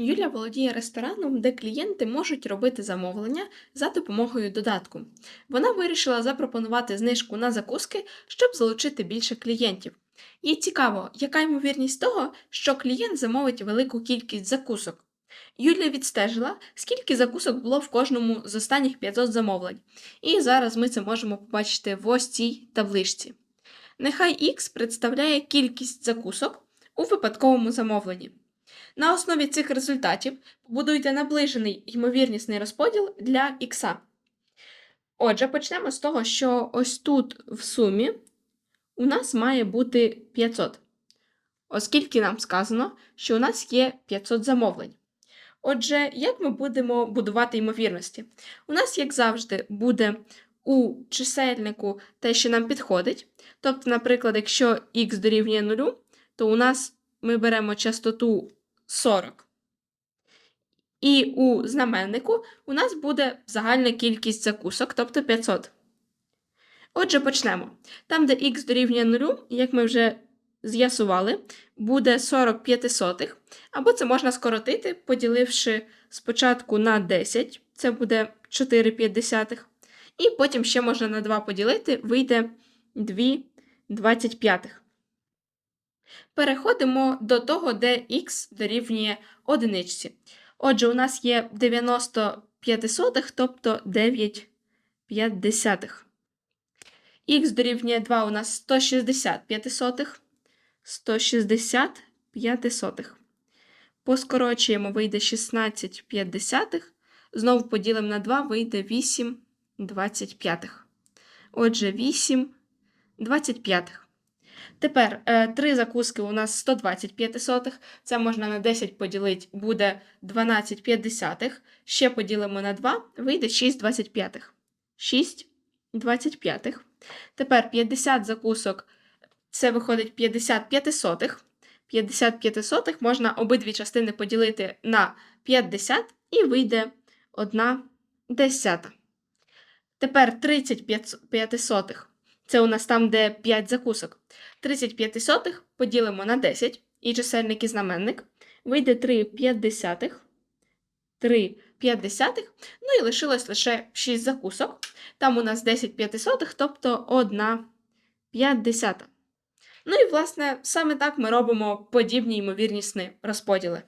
Юля володіє рестораном, де клієнти можуть робити замовлення за допомогою додатку. Вона вирішила запропонувати знижку на закуски, щоб залучити більше клієнтів. Їй цікаво, яка ймовірність того, що клієнт замовить велику кількість закусок. Юля відстежила, скільки закусок було в кожному з останніх 500 замовлень, і зараз ми це можемо побачити в ось цій табличці. Нехай X представляє кількість закусок у випадковому замовленні. На основі цих результатів побудуйте наближений ймовірнісний розподіл для х. Отже, почнемо з того, що ось тут в сумі у нас має бути 500, оскільки нам сказано, що у нас є 500 замовлень. Отже, як ми будемо будувати ймовірності? У нас, як завжди, буде у чисельнику те, що нам підходить. Тобто, наприклад, якщо х дорівнює 0, то у нас ми беремо частоту 40. І у знаменнику у нас буде загальна кількість закусок, тобто 500. Отже, почнемо. Там, де х дорівнює 0, як ми вже з'ясували, буде 45 сотих, або це можна скоротити, поділивши спочатку на 10, це буде 4,5. І потім ще можна на 2 поділити, вийде 2 25. Переходимо до того, де х дорівнює одиничці. Отже, у нас є 95 тобто 9 п'ятдесятих. Х дорівнює 2 у нас 165 сотих, 165 сотих. Поскорочуємо, вийде 16 п'ятдесятих. Знову поділимо на 2, вийде 8 25. Отже, 8 25. Тепер е, три закуски у нас 125 сотих. Це можна на 10 поділити, буде 12 50. Ще поділимо на 2, вийде 6 25. 6 25. Тепер 50 закусок, це виходить 55 сотих. 55 сотих можна обидві частини поділити на 50 і вийде 1 десята. Тепер 35 сотих. Це у нас там, де 5 закусок. 35 сотих поділимо на 10, і чисельник і знаменник. Вийде 3 п'ятдесятих. 3 п'ятдесятих. Ну і лишилось лише 6 закусок. Там у нас 10 п'ятисотих, тобто 1 п'ятдесята. Ну і, власне, саме так ми робимо подібні ймовірнісні розподіли.